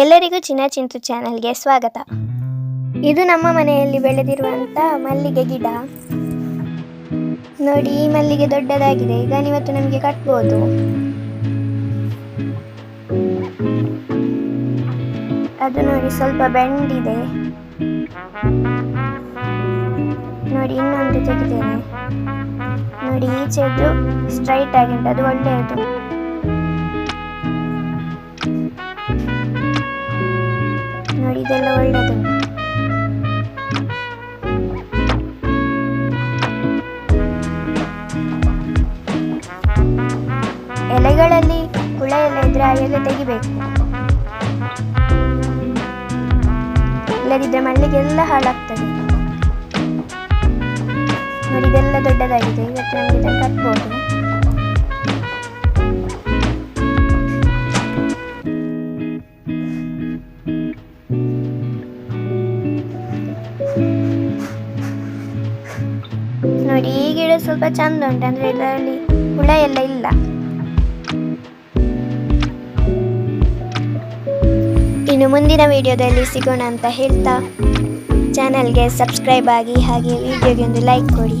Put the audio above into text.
ಎಲ್ಲರಿಗೂ ಚಿನ್ನ ಚಿಂತು ಚಾನಲ್ಗೆ ಸ್ವಾಗತ. ಇದು ನಮ್ಮ ಮನೆಯಲ್ಲಿ ಬೆಳೆದಿರುವಂತ ಮಲ್ಲಿಗೆ ಗಿಡ. ನೋಡಿ, ಈ ಮಲ್ಲಿಗೆ ದೊಡ್ಡದಾಗಿದೆ. ಈಗ ಇವತ್ತು ನಮಗೆ ಕಟ್ಬೋದು. ಅದು ನೋಡಿ, ಸ್ವಲ್ಪ ಬೆಂಡಿದೆ. ನೋಡಿ, ಇನ್ನೊಂದು ತೆಗಿದೇನೆ ನೋಡಿ, ಈಚೆದು ಸ್ಟ್ರೈಟ್ ಆಗಿದೆ ಅದು ಒಳ್ಳೆಯದು. ಇದೆಲ್ಲ ಒಳ್ಳೆಯದು ಎಲೆಗಳಲ್ಲಿ ಹುಳ ಎಲ್ಲ ಇದ್ರೆ ಆ ಎಲೆ ತೆಗಿಬೇಕು. ಇಲ್ಲದಿದ್ರೆ ಮಲ್ಲಿಗೆ ಎಲ್ಲ ಹಾಳಾಗ್ತದೆ. ನೋಡಿ, ಇದೆಲ್ಲ ದೊಡ್ಡದಾಗಿದೆ. ಇವತ್ತು ನಮಗೆ ಇದನ್ನು ಕಟ್ಬೋದು. ನೋಡಿ, ಈ ಗಿಡ ಸ್ವಲ್ಪ ಚಂದ ಉಂಟು. ಅಂದ್ರೆ ಇದರಲ್ಲಿ ಹುಳ ಎಲ್ಲ ಇಲ್ಲ. ಇನ್ನು ಮುಂದಿನ ವಿಡಿಯೋದಲ್ಲಿ ಸಿಗೋಣ ಅಂತ ಹೇಳ್ತಾ ಚಾನಲ್ಗೆ ಸಬ್ಸ್ಕ್ರೈಬ್ ಆಗಿ ಹಾಗೆ ವಿಡಿಯೋಗೆ ಒಂದು ಲೈಕ್ ಕೊಡಿ.